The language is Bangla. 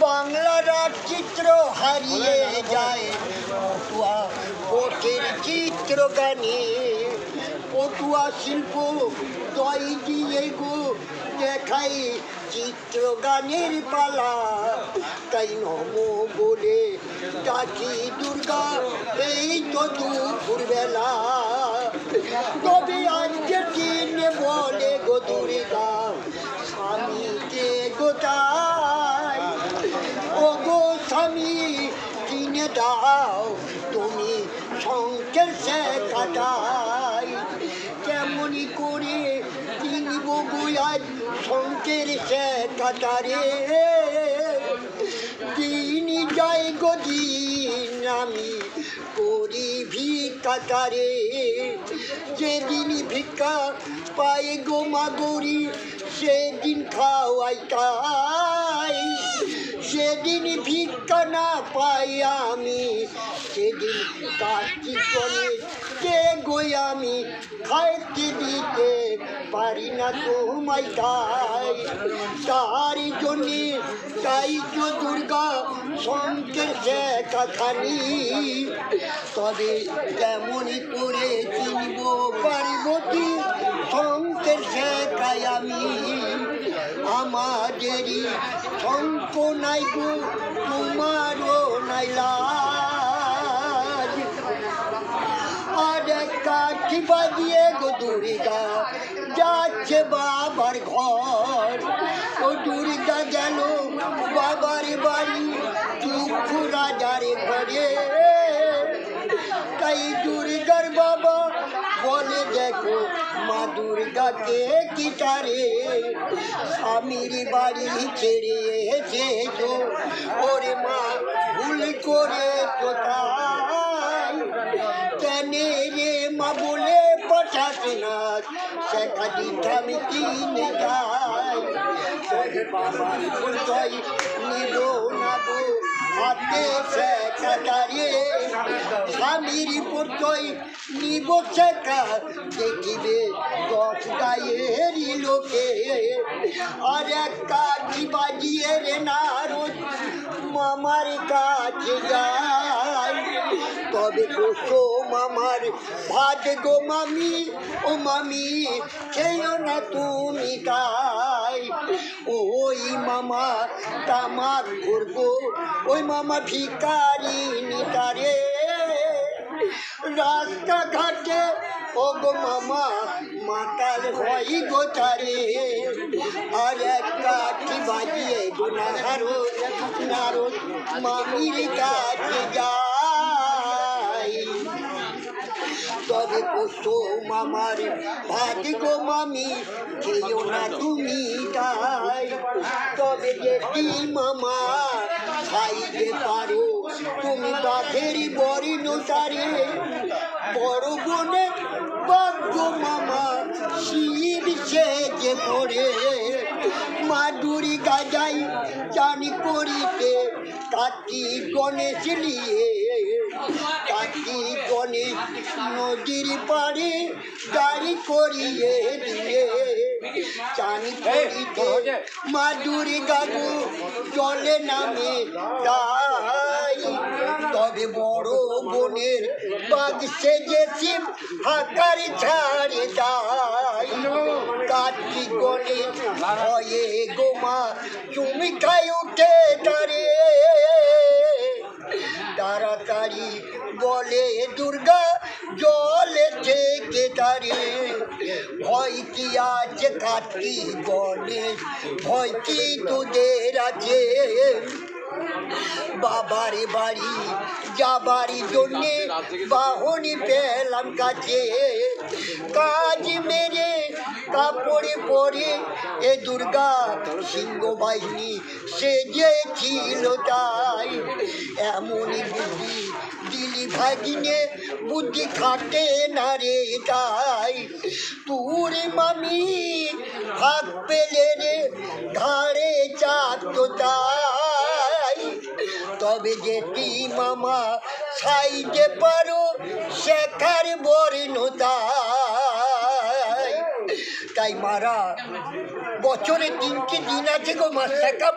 বাংলার চিত্র হারিয়ে যায় পটুয়া। চিত্র গানে পটুয়া শিল্প দই দিয়ে গো। দেখাই চিত্র গানের পালা। তাই নম বলে ডাকি দুর্গা, এই তো দুপুরবেলা। তবে আজকে বলে গো দুর্গা। স্বামী কিনে দাও, তুমি সংকের সে কাটাই কেমনই করে কিনব গোয়াজ সংকের সে কাটারে দিন যাই গো আমি করি ভিক্ষাটারে যেদিন ভিক্ষা পাই গো মাগরি সেদিন খাওয়াই সেদিন ভিক্ষা না পাই আমি, সেদিন কার্তিক গণেশ কে গই আমি, খাইতে দিতে পারি না তোমায় তাই। তার জন্যে তাই তো দুর্গা শঙ্কের শেখাখানি তবে কেমনই করে চিনব পার্বতী আমাদেরই শঙ্ক নাই গো, তোমারও নাই লাজ। আর কাঠি বাজিয়ে গো দুর্গা, যাচ্ছে বাবার ঘর। বলে দেখো মা দুর্গাকে কিটারে স্বামীর বাড়ি ছেড়ে এসেছ ওরে মা, ভুল করে কোথায়? কেন রে মা বলে পাঠাতে না? দিতে আমি কিনে যাই তোর বাবার নিল না গো। স্বামীর পরিচয় নিব শেখা দেখিবে দশ গায়েরই লোকে। আর এক বাজিয়ে রে মামার কাছে যায়। তবে কোসো মামার ভাত গো মামি, ও মামি খেয়েও না তুমি গাই ওই মামা তামাক করব ওই মামা ভিকারি নিতারে রাস্তাঘাটে ও গো মামা, মাতাল হয় গো তারে। আর এক কাঠি বাজিয়ে গো নারো নারো মামির কাছে যাই তবে কোসো মামার ভাত গো মামি, খেয়েও না তুমি তাই। তবে যেটি মামা খাইতে পারো। তুমি বাঘের বড়ি নোটারে বড় বোনে বাগ্য মামা শির সেজে পড়ে মাদুরি গাজাই জানি করিতে কার্তিক গণেশ নিয়ে কার্তিক গণেশ নদীর পাড়ে গাড়ি করিয়ে দিয়ে চান করিতে মাদুরি গাগু জলে নামে তাই। তবে বড় বোনের বাঘ সেজেছি হাকার ছাড়ে যাই কার্তিক গণেশ ভয়ে গোমা তুমি খাই উঠে তারে। তাড়াতাড়ি বলে দুর্গা জলে থেকে তারে। ভয় কি আছে কার্তিক গণেশ? ভয় কি তোদের আছে? বাবার বাড়ি যাবারই জন্যে বাহনি পেলাম কাছে। কাজ মেরে কাপড়ে পরে এ দুর্গা সিংহ বাহিনী সেজেছিল তাই। এমনই বুদ্ধি দিলি ভাগিনে, বুদ্ধি খাটে না রে তাই। তোর মামি ভাগ পেলে রে ঘাড়ে চাঁদ তাই। তবে যেটি মামা সাইতে পারো, শেখার বর্ণতাই তাই। মারা, বছরে তিনটি দিন আছে গো মা শেখা